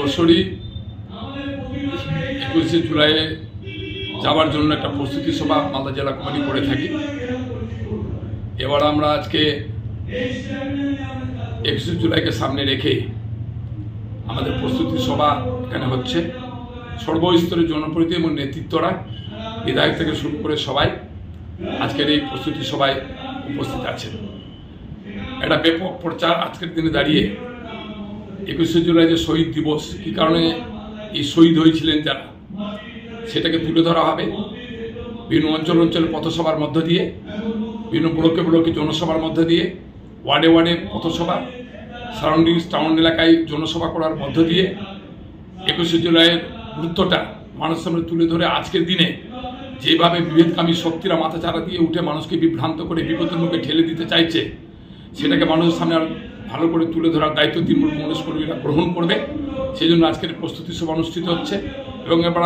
বছরই একুশে জুলাইয়ে যাওয়ার জন্য একটা প্রস্তুতি সভা মালদা জেলা কমিটি করে থাকি। এবার আমরা আজকে একুশে জুলাইকে সামনে রেখে আমাদের প্রস্তুতি সভা এখানে হচ্ছে। সর্বস্তরের জনপ্রতিনিধি এবং নেতৃত্বরা, বিধায়ক থেকে শুরু করে সবাই আজকের এই প্রস্তুতি সভায় উপস্থিত আছেন। একটা ব্যাপক প্রচার আজকের দিনে দাঁড়িয়ে একুশে জুলাই যে শহীদ দিবস, কী কারণে এই শহীদ হয়েছিলেন যারা? সেটাকে তুলে ধরা হবে। বিভিন্ন অঞ্চল অঞ্চলে পথসভার মধ্য দিয়ে, বিভিন্ন ব্লকে ব্লকে জনসভার মধ্য দিয়ে, ওয়ার্ডে ওয়ার্ডে পথসভা সারাউন্ডিংস টাউন এলাকায় জনসভা করার মধ্য দিয়ে একুশে জুলাইয়ের গুরুত্বটা মানুষের সামনে তুলে ধরে আজকের দিনে যেভাবে বিভেদকামী শক্তিরা মাথা চারা দিয়ে উঠে মানুষকে বিভ্রান্ত করে বিপদের মুখে ঠেলে দিতে চাইছে, সেটাকে মানুষের সামনে আর ভালো করে তুলে ধরার দায়িত্ব তৃণমূল কংগ্রেস কর্মীরা গ্রহণ করবে। সেই জন্য আজকের প্রস্তুতি সভা অনুষ্ঠিত হচ্ছে এবং এবার